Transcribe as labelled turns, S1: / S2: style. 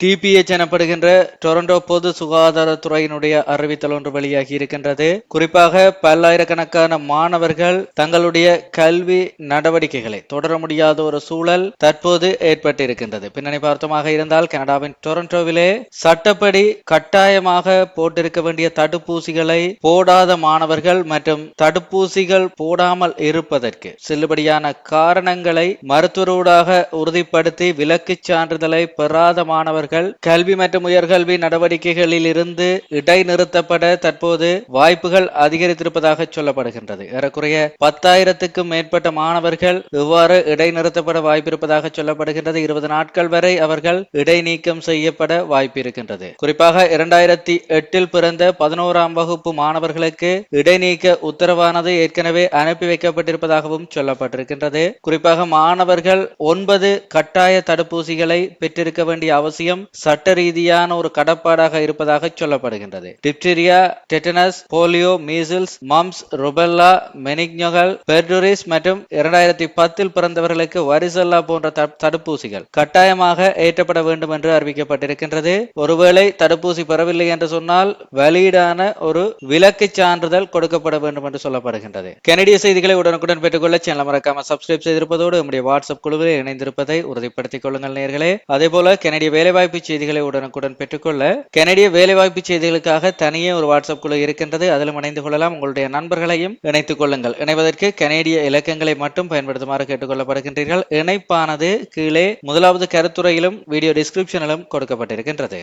S1: DPH எனப்படுகின்ற Toronto பொது சுகாதாரத்துறையினுடைய அறிவித்தல் ஒன்று வெளியாகி இருக்கின்றது. குறிப்பாக பல்லாயிரக்கணக்கான மாணவர்கள் தங்களுடைய கல்வி நடவடிக்கைகளை தொடர முடியாத ஒரு சூழல் தற்போது ஏற்பட்டிருக்கின்றது. பின்னணி பார்த்தமாக இருந்தால் கனடாவின் டொரண்டோவிலே சட்டப்படி கட்டாயமாக போட்டிருக்க வேண்டிய தடுப்பூசிகளை போடாத மாணவர்கள் மற்றும் தடுப்பூசிகள் போடாமல் இருப்பதற்கு செல்லுபடியான காரணங்களை மருத்துவரூடாக உறுதிப்படுத்தி விலக்குச் சான்றிதழை பெறாத மாணவர்கள் கல்வி மற்றும் உயர்கல்வி நடவடிக்கைகளில் இருந்து இடைநிறுத்தப்பட தற்போது வாய்ப்புகள் அதிகரித்திருப்பதாக சொல்லப்படுகின்றது. ஏறக்குறைய பத்தாயிரத்துக்கும் மேற்பட்ட மாணவர்கள் இவ்வாறு இடைநிறுத்தப்பட வாய்ப்பிருப்பதாக சொல்லப்படுகின்றது. இருபது நாட்கள் வரை அவர்கள் இடைநீக்கம் செய்யப்பட வாய்ப்பிருக்கின்றது. குறிப்பாக இரண்டாயிரத்தி எட்டில் பிறந்த பதினோராம் வகுப்பு மாணவர்களுக்கு இடைநீக்க உத்தரவானது ஏற்கனவே அனுப்பி வைக்கப்பட்டிருப்பதாகவும் சொல்லப்பட்டிருக்கின்றது. குறிப்பாக மாணவர்கள் ஒன்பது கட்டாய தடுப்பூசிகளை பெற்றிருக்க வேண்டிய அவசியம் சட்ட ரீதியான ஒரு கடப்பாடாக இருப்பதாக சொல்லப்படுகின்றது. Diphtheria tetanus polio measles mumps rubella meningococcal pertussis மற்றும் இரண்டாயிரத்தி பத்தில் பிறந்தவர்களுக்கு வரிசல்லா போன்ற தடுப்பூசிகள் கட்டாயமாக ஏற்றப்பட வேண்டும் என்று அறிவிக்கப்பட்டிருக்கின்றது. ஒருவேளை தடுப்பூசி பெறவில்லை என்று சொன்னால் வெளியீடான ஒரு விலக்கு சான்றிதழ் கொடுக்கப்பட வேண்டும் என்று சொல்லப்படுகின்றது. கனடிய செய்திகளை உடனுக்குடன் பெற்றுக்கொள்ள சேனல் மறக்காம சப்ஸ்கிரைப் செய்திருப்பதோடு நம்முடைய வாட்ஸ்அப் குழுவில் இணைந்திருப்பதை உறுதிப்படுத்திக் கொள்ளுங்கள் நேர்களே. அதே போல கனடிய வேலைவாய்ப்பு செய்திகளை உடனுக்குடன் பெற்றுக்கொள்ள கனடிய வேலைவாய்ப்பு செய்திகளுக்காக தனியே ஒரு வாட்ஸ்அப் குழு இருக்கின்றது. அதிலும் இணைந்து கொள்ளலாம். உங்களுடைய நண்பர்களையும் இணைத்துக் கொள்ளுங்கள். இணைவதற்கு கனேடிய இலக்கங்களை மட்டும் பயன்படுத்துமாறு கேட்டுக்கொள்ளப்படுகின்றீர்கள். இணைப்பானது கீழே முதலாவது கருத்துறையிலும் வீடியோ டிஸ்கிரிப்ஷனிலும் கொடுக்கப்பட்டிருக்கின்றது.